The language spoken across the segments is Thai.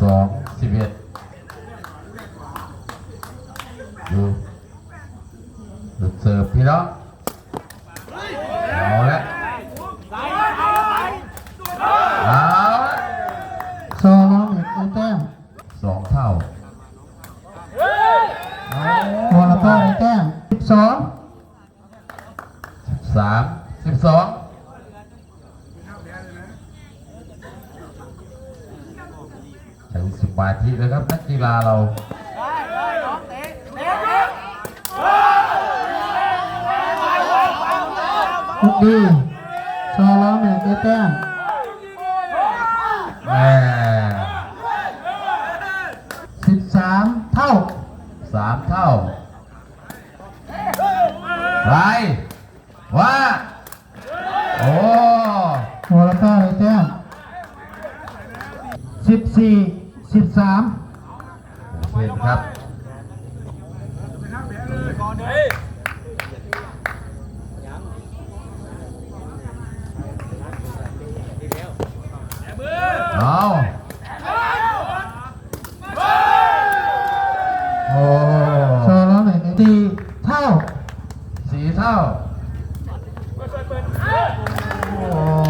สองสิบเอ็ดดูดูเสิร์ฟพี่น้องเอาละเอาละ โซโลเอ็ดได้แต้ม สองเท่า โมลาโต้ได้แต้มสิบสอง สามสิบสองใช้ส มาธิเลยครับนักกีฬาเราลูกดีโซลเอ็ดได้แต้มแม่สิบสามเท่าสามเท่าไรว่าโอ้โมลาโต้ได้แต้มสิบสี่ สิบสามโอเคครับเอาโอ้โซโลเอ็ดได้สี่เท่า สีเท่า โอ้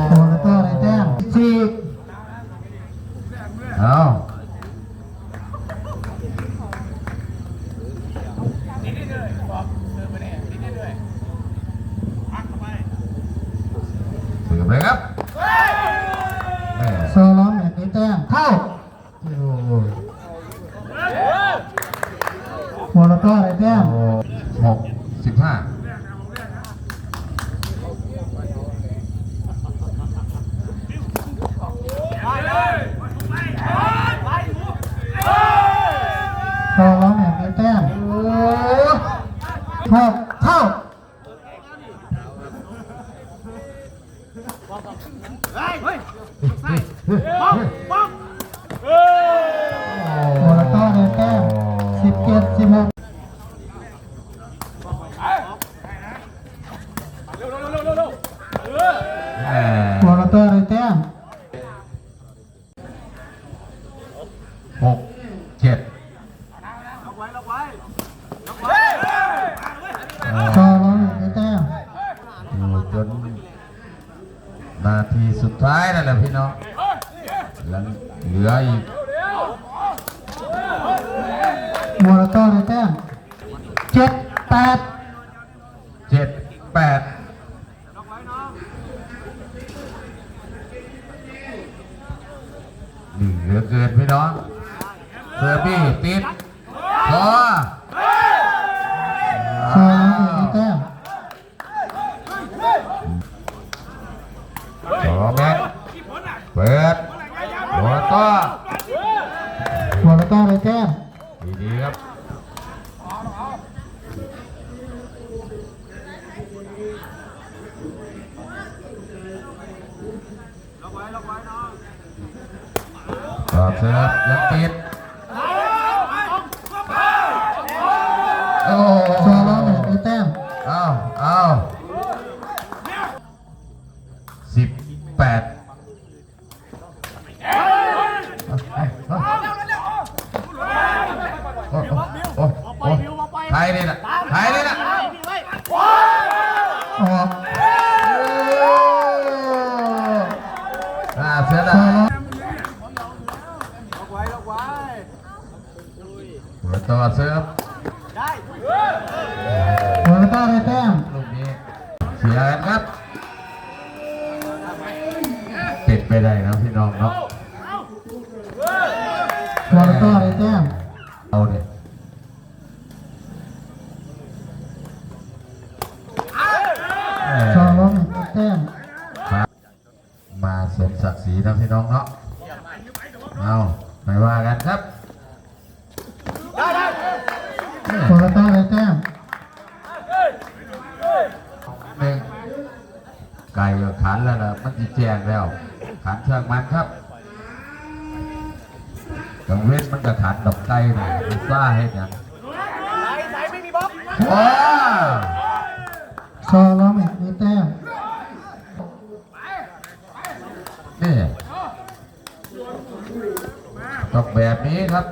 โมลาโต้ได้แต้มสี่ เอาเสือเลยครับแม่ โซโลเอ็ดได้แต้มเท่า โอ้ โมลาโต้ได้แต้มหกสิบห้าโซโลเอ็ดได้แต้มหกเท่าโม แม่โมลาโต้ได้แต้มหกเจ็ดโซโลเอ็ดได้แต้มอยู่จนนาทีสุดท้ายนั่นแหละพี่น้องแล้วเหลืออีกโมลาโต้ได้แต้มเจ็ดแปดเจ็ดแปด เหลือเกินพี่น้องเซอร์บี้ติดพอโซโลเอ็ดได้แต้มพอแม็กเปิดหัวต่อโมลาโต้ได้แต้มดีๆครับต่อ เสิร์ฟยังติดโอ้โซโลเอ็ดได้แต้มเอาเอาสิบแปดโอ้โอ้โอ้โอ้ไทยนี่นะไทยนี่นะออกอ่าเสือโซดาโลหัวต่อเสิร์ฟโมลาโต้ได้แต้มลูกนี้เสียกันครับติดไปได้นะพี่น้องเนาะโมลาโต้ได้แต้มเอาเนี่ยโซโลเอ็ดได้แต้มมามาสมศักดิ์ศรีนะพี่น้องเนาะเอาไม่ว่ากันครับ โมลาโต้ได้แต้ม หนึ่งไก่ก็ขันแล้วล่ะมันจีแจงแล้ว ขันเชิงมันครับกังเวทมันก็ขันดอกไก่เลยซ่าให้ยังว้าโซโลเอ็ดได้แต้ม นี่ ต้องแบบนี้ครับ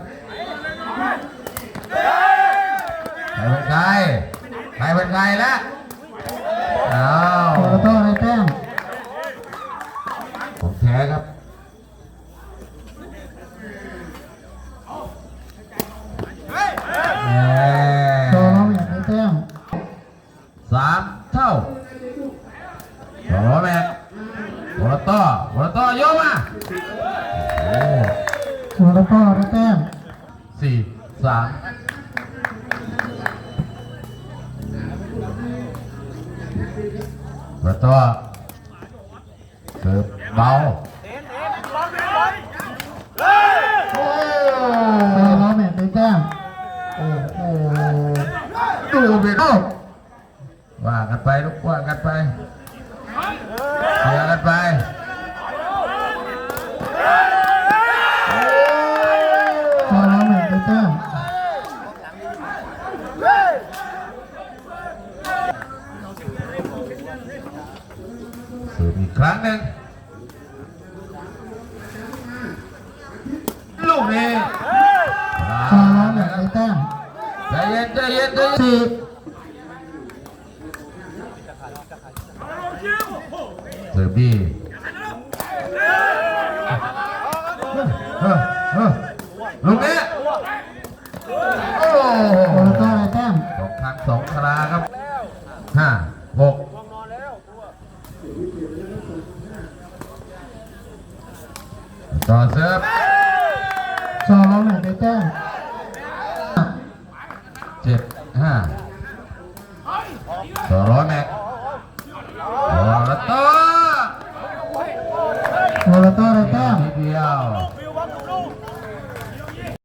ใครเป็นใคร ใคร เป็นใครแล้วอ้าวโอโต้ได้แต้มผมแท้ครับแหมโชว์ล้อแม็กได้แต้มสามเท่าสองร้อยแมตวอลต่อวอลต่อโยกมาโอ้โอโต้ได้แต้มสี่สาม ประตูเสิร์ฟเบาโอ้โชว์ล้อแม็กได้แต้มโอ้โหดูไปเอ้าว่ากันไปลูกว่ากันไป สืบอีกครั้งหนึ่งลูกนี้โชว์ล้อแม็กได้แต้มใจเย็นใจเย็นใจเย็นสี่สืบดีเฮ้อเฮ้อลูกนี้โอ้โหโอโต้ได้แต้มสองครั้งสองคราครับห้าหก ต่อเสิร์ฟโชว์ล้อแม็กได้แต้มเจ็ดห้าสองร้อยแม็กโอ้แล้วต่อโอโต้ได้แต้มนิดเดียววิว